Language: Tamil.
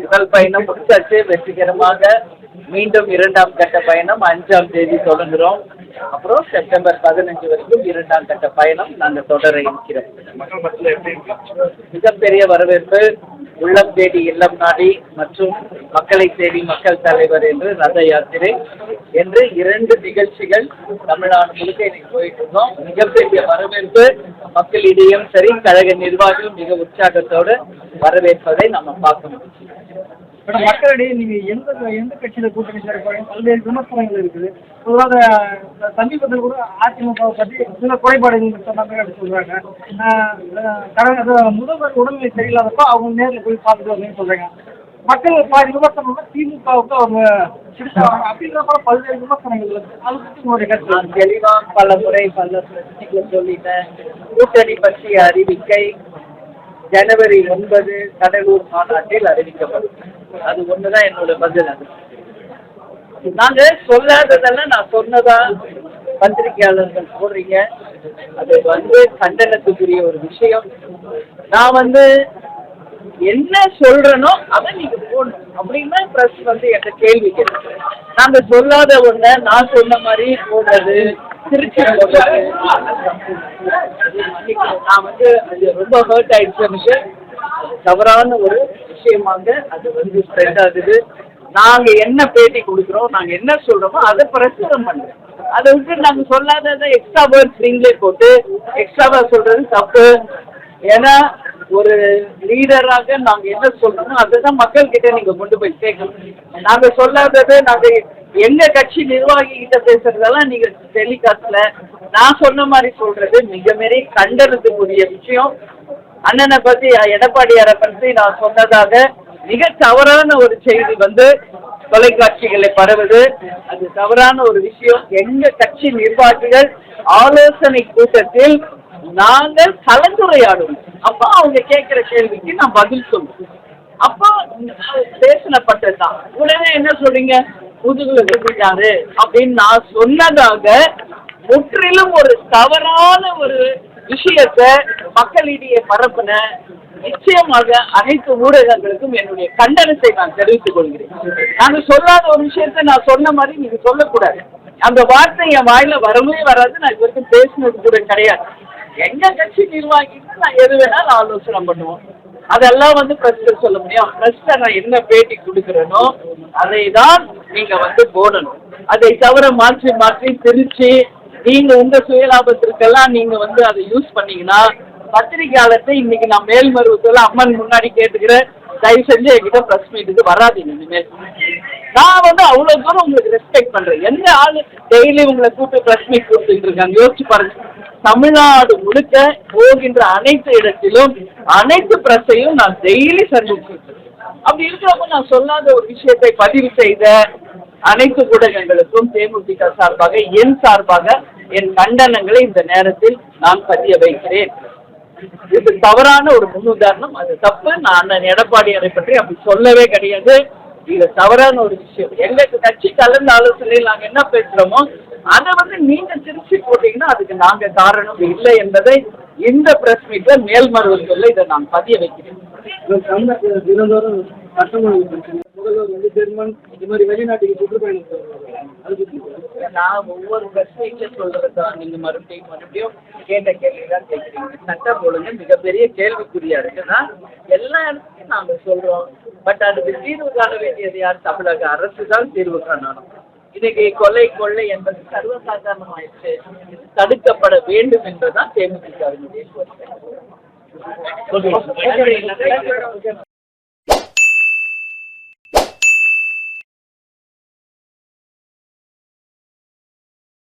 முதல் பயணம் முடிச்சாச்சு. வெற்றிகரமாக மீண்டும் இரண்டாம் கட்ட பயணம். அஞ்சாம் தேதி தொடங்குறோம். அப்புறம் செப்டம்பர் பதினஞ்சு வரைக்கும் இரண்டாம் கட்ட பயணம் நாங்கள் தொடர இருக்கிறோம். மிகப்பெரிய வரவேற்பு. உள்ளம் தேடி இல்லம் நாடி மற்றும் மக்களை தேடி மக்கள் தலைவர் என்று ரத யாத்திரை என்று இரண்டு நிகழ்ச்சிகள் தமிழ்நாடு முழுக்க இன்னைக்கு போயிட்டு இருந்தோம் மிகப்பெரிய வரவேற்பு. மக்களிடையும் சரி கழக நிர்வாகம் மிக உற்சாகத்தோடு வரவேற்பதை நம்ம பார்க்க முடியும் மேடம் மக்களிடையே நீங்க எந்த எந்த கட்சியில கூட்டணி சேர்ப்பாங்க? பல்வேறு விமர்சனங்கள் இருக்குது. பொதுவாக சமீபத்தில் கூட அதிமுக பற்றி சில குறைபாடுகள் சொன்னாங்க அப்படின்னு சொல்றாங்க முதல்வர் உடல்நிலை சரியில்லாதப்போ அவங்க நேரில் போய் பார்த்துட்டு வரணும்னு சொல்றாங்க. மக்கள் பாதி விமர்சனம் திமுகவுக்கு அவங்க அப்படிங்கிறப்ப பல்வேறு விமர்சனங்கள் இருக்கு. அதை பற்றி உங்களுடைய கருத்து நான் தெளிவாக பல முறை பல பிரச்சனைகளை சொல்லிட்டேன். கூட்டணி பற்றிய அறிவிக்கை ஜனவரி ஒன்பது கடலூர் மாநாட்டில் அறிவிக்கப்படும். அது ஒண்ணுதான் என்னோட பதில் அது. நாங்க சொல்லாததெல்லாம் நான் சொன்னதா பத்திரிகையாளர்கள் போடுறீங்க அது வந்து கண்டனத்துக்குரிய ஒரு விஷயம். நான் வந்து என்ன சொல்றேனோ அதை நீங்க போடணும். அப்படின்னு பிரஸ் வந்து என்கிட்ட கேள்வி கேட்டு நாங்க சொல்லாத ஒண்ண நான் சொன்ன மாதிரி போடுறது திருச்சி போடுறது. நான் வந்து அது ரொம்ப ஹர்ட் ஆயிடுச்சு எனக்கு தவறான ஒரு விஷயமாக அது வந்து ஸ்ப்ரெட் ஆகுது. நாங்க என்ன பேட்டி கொடுக்குறோம் நாங்க என்ன சொல்றோமோ அதை பிரசுரம் பண்ணுறோம் அதை விட்டு நாங்க சொல்லாததை எக்ஸ்ட்ரா வேர்ட்ஸ் நீங்களே போட்டு எக்ஸ்ட்ராவா சொல்றது தப்பு. ஏன்னா ஒரு லீடராக நாங்க என்ன சொல்றோமோ அதுதான் மக்கள் கிட்ட நீங்க கொண்டு போய் சேர்க்கணும். நாங்க சொல்லாதது நாங்க எங்க கட்சி நிர்வாகி கிட்ட பேசுறதெல்லாம் நீங்க டெலிகாஸ்ட்ல நான் சொன்ன மாதிரி சொல்றது மிக மாரி கண்டனத்துக்குரிய விஷயம். அண்ணனை பத்தி எடப்பாடியாரை பற்றி நான் சொன்னதாக மிக தவறான ஒரு செய்தி வந்து தொலைக்காட்சிகளை பரவுது. அது தவறான ஒரு விஷயம். எங்க கட்சி நிர்வாகிகள் ஆலோசனை கூட்டத்தில் நாங்கள் கலந்துரையாடுவோம். அப்போ அவங்க கேட்கிற கேள்விக்கு நான் பதில் சொல்லுவேன் அப்போ பேசப்பட்டதுதான் உடனே என்ன சொல்றீங்க? முதுகுல எழுதிட்டாரு அப்படின்னு நான் சொன்னதாக முற்றிலும் ஒரு தவறான ஒரு விஷயத்த மக்களிடையே பரப்புன நிச்சயமாக அனைத்து ஊடகங்களுக்கும் என்னுடைய கண்டனத்தை நான் தெரிவித்துக் கொள்கிறேன். நாங்க சொல்லாத ஒரு விஷயத்தை நான் சொன்ன மாதிரி நீங்க சொல்லக்கூடாது. அந்த வார்த்தை என் வாயில வரவே வராது. நான் இது வரைக்கும் பேசினது கூட கிடையாது. எங்க கட்சி நிர்வாகிக்கு நான் எது வேணாலும் ஆலோசனை பண்ணுவோம். அதெல்லாம் வந்து பிரஸ்டர் சொல்ல முடியும். பிரஸ்டர் நான் என்ன பேட்டி கொடுக்குறேனோ அதை தான் நீங்க வந்து போடணும். அதை தவிர மாற்றி மாற்றி திருச்சி நீங்க உங்க சுயலாபத்திற்கெல்லாம் நீங்க வந்து அதை யூஸ் பண்ணீங்கன்னா பத்திரிகையாளர்கிட்ட இன்னைக்கு நான் மேல்மருவத்தில் அம்மன் முன்னாடி கேட்டுக்கிறேன். தயவு செஞ்சு என்கிட்ட ப்ரெஸ் மீட்டுக்கு வராதீங்க இனிமேல் நான் வந்து அவ்வளவு தூரம் உங்களுக்கு ரெஸ்பெக்ட் பண்றேன். எந்த ஆளு டெய்லி உங்களை கூப்பிட்டு ப்ரெஸ் மீட் கொடுத்துட்டு இருக்காங்க? யோசிச்சு பாருங்க. தமிழ்நாடு முழுக்க போகின்ற அனைத்து இடத்திலும் அனைத்து பிரஸையும் நான் டெய்லி சந்திச்சிருக்கேன் அப்படி இருக்கிறப்ப நான் சொல்லாத ஒரு விஷயத்தை பதிவு செய்த அனைத்து ஊடகங்களுக்கும் தேமுதிக சார்பாக என் சார்பாக என் கண்டனங்களை இந்த நேரத்தில் நான் பதிய வைக்கிறேன். இது தவறான ஒரு முன்னுதாரணம். அது தப்பு நான் அண்ணன் எடப்பாடியாரை பற்றி அப்படி சொல்லவே கிடையாது. இது தவறான ஒரு விஷயம். எங்க கட்சி கலந்து ஆலோசனையில் நாங்க என்ன பேசுறோமோ அதை வந்து நீங்க திருச்சி போட்டீங்கன்னா அதுக்கு நாங்க காரணம் இல்லை என்பதை இந்த பிரஸ் மீட்ல மேல்மருவத்தில் இதை நான் பதிய வைக்கிறேன். தமிழகத்தில் தினந்தோறும் சட்டமன்ற பிரச்சனை முதல்வர் வந்து ஜெர்மன் இது மாதிரி வெளிநாட்டுக்கு சுற்றுப்பயணம் போகிறாங்க நான் ஒவ்வொரு பிரச்சனைக்கு சொல்றது தான் நீங்க மறுபடியும் மறுபடியும் கேட்ட கேள்வி தான் கேட்குறீங்க சட்டம் ஒழுங்கு மிகப்பெரிய கேள்விக்குறியா இருக்குன்னா எல்லா இடத்துலையும் நாங்க சொல்றோம். பட் அதுக்கு தீர்வு காண வேண்டியது யார்? தமிழக அரசு தான் தீர்வு காணணும். இன்னைக்கு கொலை கொள்ளை என்பது சர்வசாதாரணமாயிடுச்சு. இது தடுக்கப்பட வேண்டும் என்பதுதான் தேமுதிகவினுடைய Los